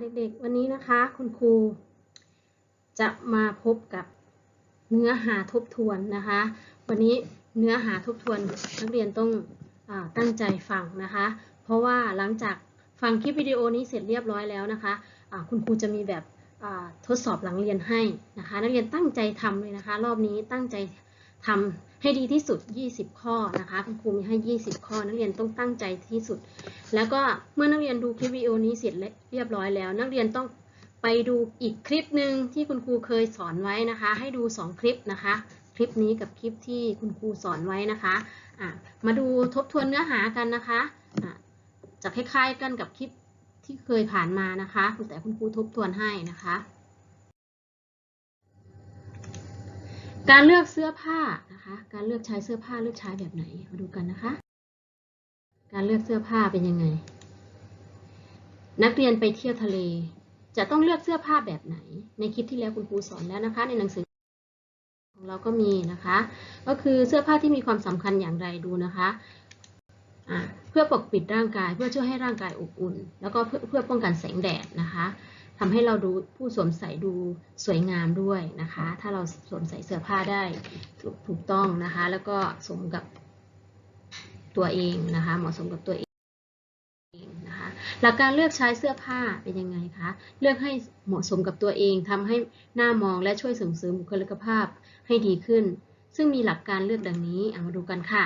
เด็กๆ วันนี้นะคะคุณครู จะมาพบกับเนื้อหาทบทวนนะคะ วันนี้เนื้อหาทบทวนนักเรียนต้องอตั้งใจฟังนะคะ เพราะว่าหลังจากฟังคลิปวิดีโอนี้เสร็จเรียบร้อยแล้วนะคะะคุณครูจะมีแบบทดสอบหลังเรียนให้นะคะ นักเรียนตั้งใจทำเลยนะคะ รอบนี้ตั้งใจ ทำให้ดีที่สุด 20 ข้อนะคะคุณครูมีให้ 20 ข้อ นักเรียนต้องตั้งใจที่สุด แล้วก็เมื่อนักเรียนดูคลิปวิดีโอนี้เสร็จเรียบร้อยแล้ว นักเรียนต้องไปดูอีกคลิปหนึ่งที่คุณครูเคยสอนไว้นะคะ ให้ดู 2 คลิปนะคะ คลิปนี้กับคลิปที่คุณครูสอนไว้นะคะะมาดูทบทวนเนื้อหากันนะคะะจะคล้ายๆกันกับคลิปที่เคยผ่านมานะคะ แต่คุณครูทบทวนให้นะคะ การเลือกเสื้อผ้านะคะ การเลือกใช้เสื้อผ้าเลือกใช้แบบไหน มาดูกันนะคะ การเลือกเสื้อผ้าเป็นยังไง นักเรียนไปเที่ยวทะเล จะต้องเลือกเสื้อผ้าแบบไหน ในคลิปที่แล้วคุณครูสอนแล้วนะคะ ในหนังสือของเราก็มีนะคะ ก็คือเสื้อผ้าที่มีความสำคัญอย่างไรดูนะคะะเพื่อปกปิดร่างกายเพื่อช่วยให้ร่างกายอบอุ่น แล้วก็เพื่อเพื่อป้องกันแสงแดดนะคะ ทำให้เราดูผู้สวมใส่ดูสวยงามด้วยนะคะ ถ้าเราสวมใส่เสื้อผ้าได้ถูกต้องนะคะ แล้วก็สมกับตัวเองนะคะ เหมาะสมกับตัวเองนะคะหลักการเลือกใช้เสื้อผ้าเป็นยังไงคะ เลือกให้เหมาะสมกับตัวเองทำให้หน้ามองและช่วยส่งเสริมบุคลิกภาพให้ดีขึ้น ซึ่งมีหลักการเลือกดังนี้มาดูกันค่ะ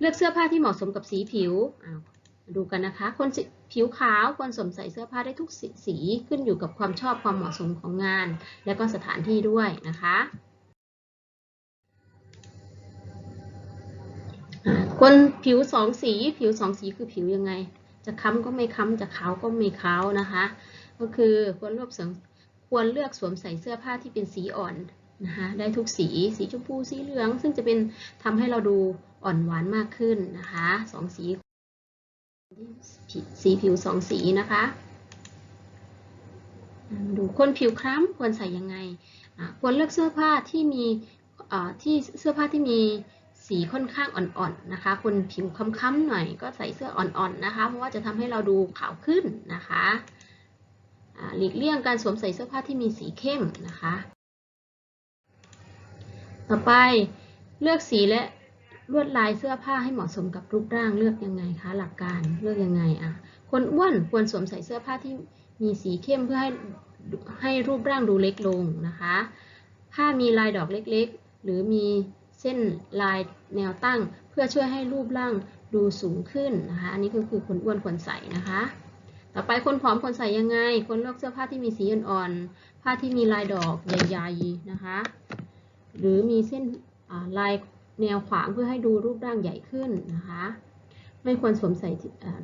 เลือกเสื้อผ้าที่เหมาะสมกับสีผิว ดูกันนะคะ คนผิวขาวควรสวมใส่เสื้อผ้าได้ทุกสีขึ้นอยู่กับความชอบความเหมาะสมของงาน และก็สถานที่ด้วยนะคะคนผิวสองสี ผิวสองสีคือผิวยังไง จะค้ำก็ไม่ค้ำจะขาวก็ไม่ขาวนะคะ ก็คือควรเลือกสวมควรเลือกสวมใส่เสื้อผ้าที่เป็นสีอ่อนนะคะได้ทุกสี สีชมพูสีเหลือง ซึ่งจะเป็นทำให้เราดูอ่อนหวานมากขึ้นนะคะสองสี สีผิวสองสีนะคะดูคนผิวคล้ำควรใส่ยังไง ควรเลือกเสื้อผ้าที่มีที่เสื้อผ้าที่มีสีค่อนข้างอ่อนๆนะคะ คนผิวค้ำๆหน่อยก็ใส่เสื้ออ่อนๆนะคะ เพราะว่าจะทำให้เราดูขาวขึ้นนะคะหลีกเลี่ยงการสวมใส่เสื้อผ้าที่มีสีเข้มนะคะ ต่อไปเลือกสีและ ลวดลายเสื้อผ้าให้เหมาะสมกับรูปร่างเลือกยังไงคะ หลักการเลือกยังไงอะคนอ้วนควรสวมใส่เสื้อผ้าที่มีสีเข้มเพื่อให้ให้รูปร่างดูเล็กลงนะคะ ผ้ามีลายดอกเล็กๆ หรือมีเส้นลายแนวตั้ง เพื่อช่วยให้รูปร่างดูสูงขึ้นนะคะ อันนี้ก็คือคนอ้วนควรใส่นะคะ ต่อไปคนผอมควรใส่ยังไงควรเลือกเสื้อผ้าที่มีสีอ่อนๆ ผ้าที่มีลายดอกใหญ่ๆนะคะ หรือมีเส้นลาย แนวขวางเพื่อให้ดูรูปร่างใหญ่ขึ้นนะคะ ไม่ควรสวมใส่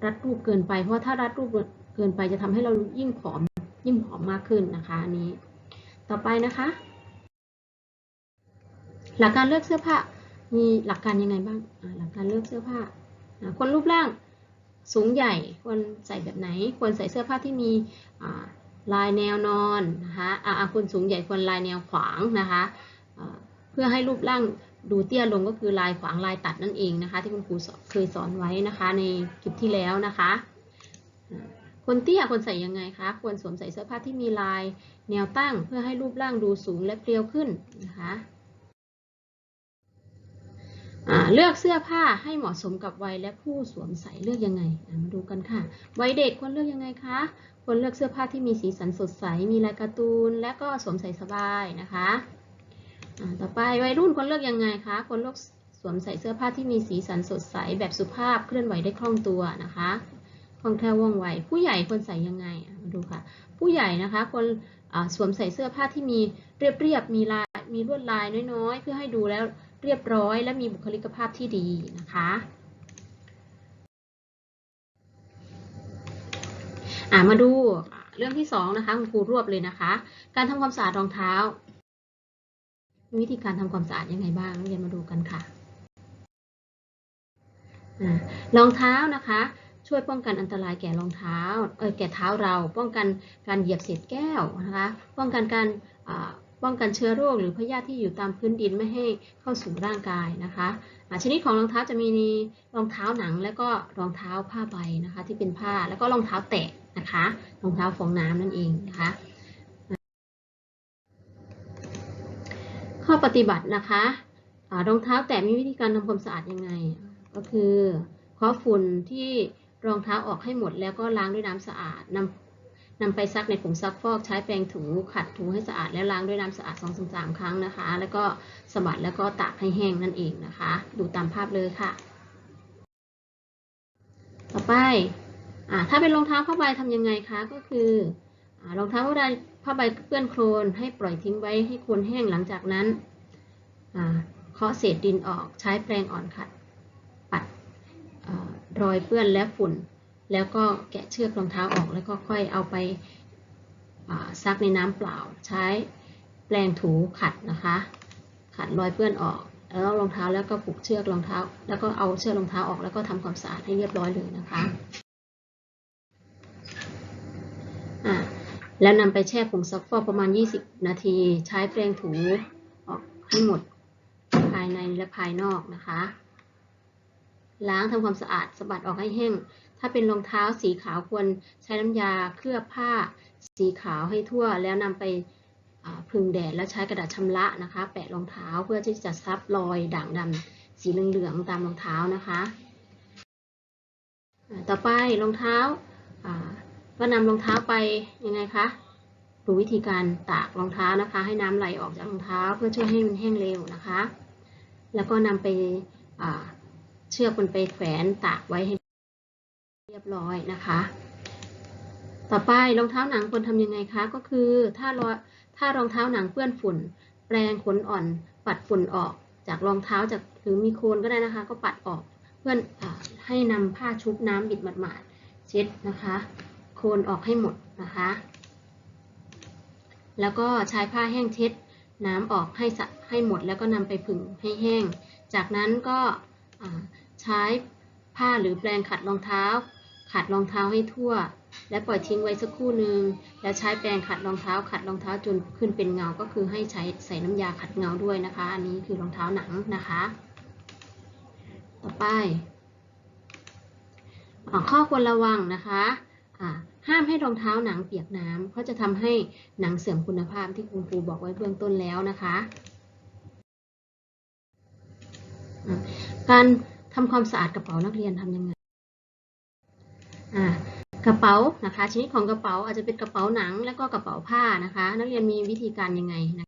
รัดรูปเกินไป เพราะถ้ารัดรูปเกินไปจะทำให้เรายิ่งผอมยิ่งผอมมากขึ้นนะคะอันนี้ ต่อไปนะคะ หลักการเลือกเสื้อผ้ามีหลักการยังไงบ้างหลักการเลือกเสื้อผ้าคนรูปร่างสูงใหญ่ควรใส่แบบไหน ควรใส่เสื้อผ้าที่มีลายแนวนอนนะคะคนสูงใหญ่ควรลายแนวขวางนะคะ เพื่อให้รูปร่าง ดูเตี้ยลงก็คือลายขวางลายตัดนั่นเองนะคะ ที่คุณครูเคยสอนไว้นะคะในคลิปที่แล้วนะคะ คนเตี้ยควรใส่ยังไงคะควรสวมใส่เสื้อผ้าที่มีลายแนวตั้งเพื่อให้รูปร่างดูสูงและเปรียวขึ้นนะคะเลือกเสื้อผ้าให้เหมาะสมกับวัยและผู้สวมใส่เลือกยังไงมาดูกันค่ะ วัยเด็กควรเลือกยังไงคะควรเลือกเสื้อผ้าที่มีสีสันสดใสมีลายการ์ตูน และก็สวมใส่สบายนะคะ ต่อไปวัยรุ่นควรเลือกยังไงคะควรเลือกสวมใส่เสื้อผ้าที่มีสีสันสดใสแบบสุภาพเคลื่อนไหวได้คล่องตัวนะคะคล่องแคล่วว่องไวผู้ใหญ่ควรใส่ยังไงมาดูค่ะ ผู้ใหญ่นะคะควรสวมใส่เสื้อผ้าที่มีเรียบๆมีลายมีลวดลายน้อยๆ เพื่อให้ดูแล้วเรียบร้อย และมีบุคลิกภาพที่ดีนะคะมาดูเรื่องที่สองนะคะคุณครูรวบเลยนะคะ การทำความสะอาดรองเท้า วิธีการทำความสะอาดยังไงบ้างเรียนมาดูกันค่ะรองเท้านะคะ ช่วยป้องกันอันตรายแก่รองเท้าเออแก่เท้าเรา ป้องกันการเหยียบเศษแก้วนะคะ ป้องกันการป้องกันเชื้อโรคหรือพยาธิที่อยู่ตามพื้นดินไม่ให้เข้าสู่ร่างกายนะคะชนิดของรองเท้าจะมีรองเท้าหนัง และก็รองเท้าผ้าใบนะคะ ที่เป็นผ้าแล้วก็รองเท้าแตะนะคะ รองเท้าฟองน้ำนั่นเองนะคะ ข้อ ปฏิบัตินะคะรองเท้าแตะมีวิธีการทำความสะอาดยังไง ก็คือเคาะฝุ่นที่รองเท้าออกให้หมดแล้วก็ล้างด้วยน้ำสะอาดนำนำไปซักในผงซักฟอกใช้แปรงถูขัดถูให้สะอาดแล้วล้างด้วยน้ำสะอาด2อสามครั้งนะคะ แล้วก็สะบัดแล้วก็ตากให้แห้งนั่นเองนะคะ ดูตามภาพเลยค่ะ ต่อไปอถ้าเป็นรองเท้าผ้าใบทำยังไงคะก็คือรองเท้าผ้าใบเปื้อนโคลนให้ปล่อยทิ้งไว้ให้โคลนแห้งหลังจากนั้น เคาะเศษดินออกใช้แปรงอ่อนขัด ปัดอรอยเปื้อนและฝุ่น แล้วก็แกะเชือกรองเท้าออก แล้วก็ค่อยเอาไปซักในน้ำเปล่า ใช้แปรงถูขัดนะคะ ขัดรอยเปื้อนออก แล้วรองเท้าแล้วก็ผูกเชือกรองเท้า แล้วก็เอาเชือกรองเท้าออกแล้วก็ทำความสะอาดให้เรียบร้อยเลยนะคะแล้วนำไปแช่ผงซักฟอกประมาณ 20 นาที ใช้แปรงถูออกให้หมด และภายนอกนะคะ ล้างทำความสะอาดสะบัดออกให้แห้ง ถ้าเป็นรองเท้าสีขาวควรใช้น้ำยาเคลือบผ้าสีขาวให้ทั่ว แล้วนำไปพึ่งแดดแล้วใช้กระดาษชำระนะคะ แปะรองเท้าเพื่อที่จะซับรอยด่างดำสีเหลืองๆตามรองเท้านะคะ ต่อไปรองเท้าอ่าก็นำรองเท้าไปยังไงคะดูวิธีการตากรองเท้านะคะ ให้น้ำไหลออกจากรองเท้าเพื่อช่วยให้มันแห้งเร็วนะคะ แล้วก็นำไปเชือกมันไปแขวนตากไว้ให้เรียบร้อยนะคะ ต่อไปรองเท้าหนังควรทำยังไงคะ ก็คือถ้ารอถ้ารองเท้าหนังเปื้อนฝุ่น แปรงขนอ่อนปัดฝุ่นออกจากรองเท้าจากหรือมีโคลนก็ได้นะคะ ก็ปัดออกเพื่ออให้นำผ้าชุบน้ำบิดหมาดๆเช็ดนะคะ โคลนออกให้หมดนะคะ แล้วก็ใช้ผ้าแห้งเช็ด น้ำออกให้สะให้หมดแล้วก็นำไปผึ่งให้แห้ง จากนั้นก็ใช้ผ้าหรือแปรงขัดรองเท้า ขัดรองเท้าให้ทั่ว และปล่อยทิ้งไว้สักครู่หนึ่งแล้วใช้แปรงขัดรองเท้า ขัดรองเท้าจนขึ้นเป็นเงา ก็คือให้ใช้ใส่น้ำยาขัดเงาด้วยนะคะ อันนี้คือรองเท้าหนังนะคะ ต่อไปอข้อควรระวังนะคะอ่า ห้ามให้รองเท้าหนังเปียกน้ำเพราะจะทำให้หนังเสื่อมคุณภาพที่คุณครูบอกไว้เบื้องต้นแล้วนะคะ การทำความสะอาดกระเป๋านักเรียนทำยังไงกระเป๋านะคะชนิดของกระเป๋าอาจจะเป็นกระเป๋าหนัง และก็กระเป๋าผ้านะคะ นักเรียนมีวิธีการยังไงนะ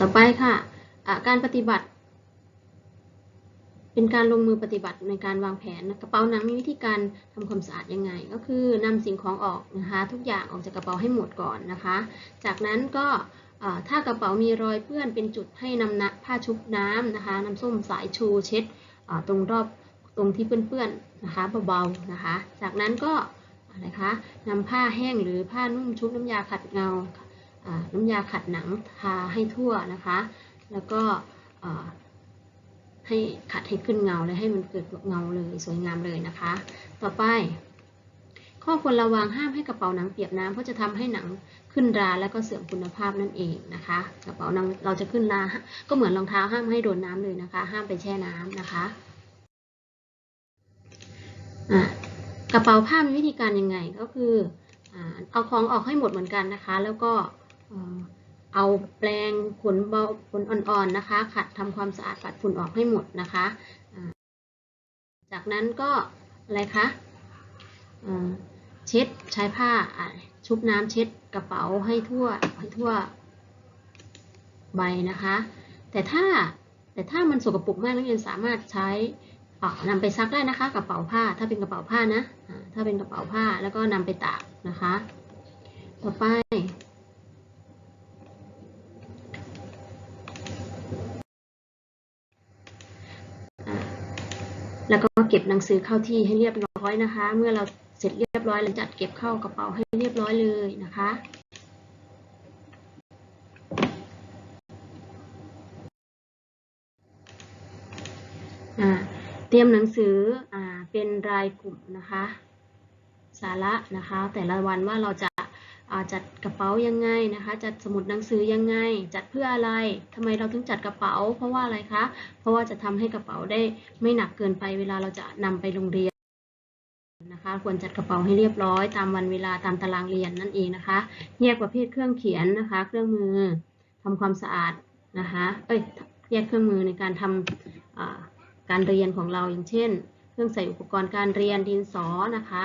ต่อไปค่ะอ่าการปฏิบัติ เป็นการลงมือปฏิบัติในการวางแผนกระเป๋าหนังมีวิธีการทำความสะอาดยังไง ก็คือนำสิ่งของออกนะคะทุกอย่างออกจากกระเป๋าให้หมดก่อนนะคะ จากนั้นก็ถ้ากระเป๋ามีรอยเปื้อนเป็นจุดให้นำนะผ้าชุบน้ำนะคะน้ำส้มสายชูเช็ดตรงรอบตรงที่เปื้อนๆนะคะเบาๆนะคะ จากนั้นก็อะไรคะนำผ้าแห้งหรือผ้านุ่มชุบน้ำยาขัดเงาน้ำยาขัดหนังทาให้ทั่วนะคะ แล้วก็ ให้ขัดให้ขึ้นเงาและให้มันเกิดเงาเลยสวยงามเลยนะคะ ต่อไป ข้อควรระวังห้ามให้กระเป๋าหนังเปียกน้ำเพราะจะทำให้หนังขึ้นราและก็เสื่อมคุณภาพนั่นเองนะคะ กระเป๋าหนังเราจะขึ้นราก็เหมือนรองเท้าห้ามให้โดนน้ำเลยนะคะ ห้ามไปแช่น้ำนะคะะกระเป๋าผ้ามีวิธีการยังไงก็คืออเอาของออกให้หมดเหมือนกันนะคะ แล้วก็ เอาแปรงขนเบาขนอ่อนๆนะคะ ขัดทำความสะอาดปัดฝุ่นออกให้หมดนะคะ จากนั้นก็อะไรคะเช็ดใช้ผ้าชุบน้ำเช็ดกระเป๋าให้ทั่วให้ทั่วใบนะคะ แต่ถ้าแต่ถ้ามันสกปรกมากนักเรียนสามารถใช้อ่านำไปซักได้นะคะกระเป๋าผ้าถ้าเป็นกระเป๋าผ้านะถ้าเป็นกระเป๋าผ้าแล้วก็นำไปตากนะคะ ต่อไป แล้ว ก็เก็บหนังสือเข้าที่ให้เรียบร้อยนะคะ เมื่อเราเสร็จเรียบร้อยเราจัดเก็บเข้ากระเป๋าให้เรียบร้อยเลยนะคะเตรียมหนังสืออเป็นรายกลุ่มนะคะ สาระนะคะ แต่ละวันว่าเราจะ จัดกระเป๋ายังไงนะคะ จัดสมุดหนังสือยังไง จัดเพื่ออะไรทำไมเราถึงจัดกระเป๋า เพราะว่าอะไรคะ เพราะว่าจะทำให้กระเป๋าได้ไม่หนักเกินไปเวลาเราจะนำไปโรงเรียนนะคะ ควรจัดกระเป๋าให้เรียบร้อย ตามวันเวลาตามตารางเรียนนั่นเองนะคะ แยกประเภทเครื่องเขียนนะคะ เครื่องมือทำความสะอาดนะคะ เอ้ย แยกเครื่องมือในการทำอ่าการเรียนของเราอย่างเช่น เครื่องใส่อุปกรณ์การเรียนดินสอนะคะ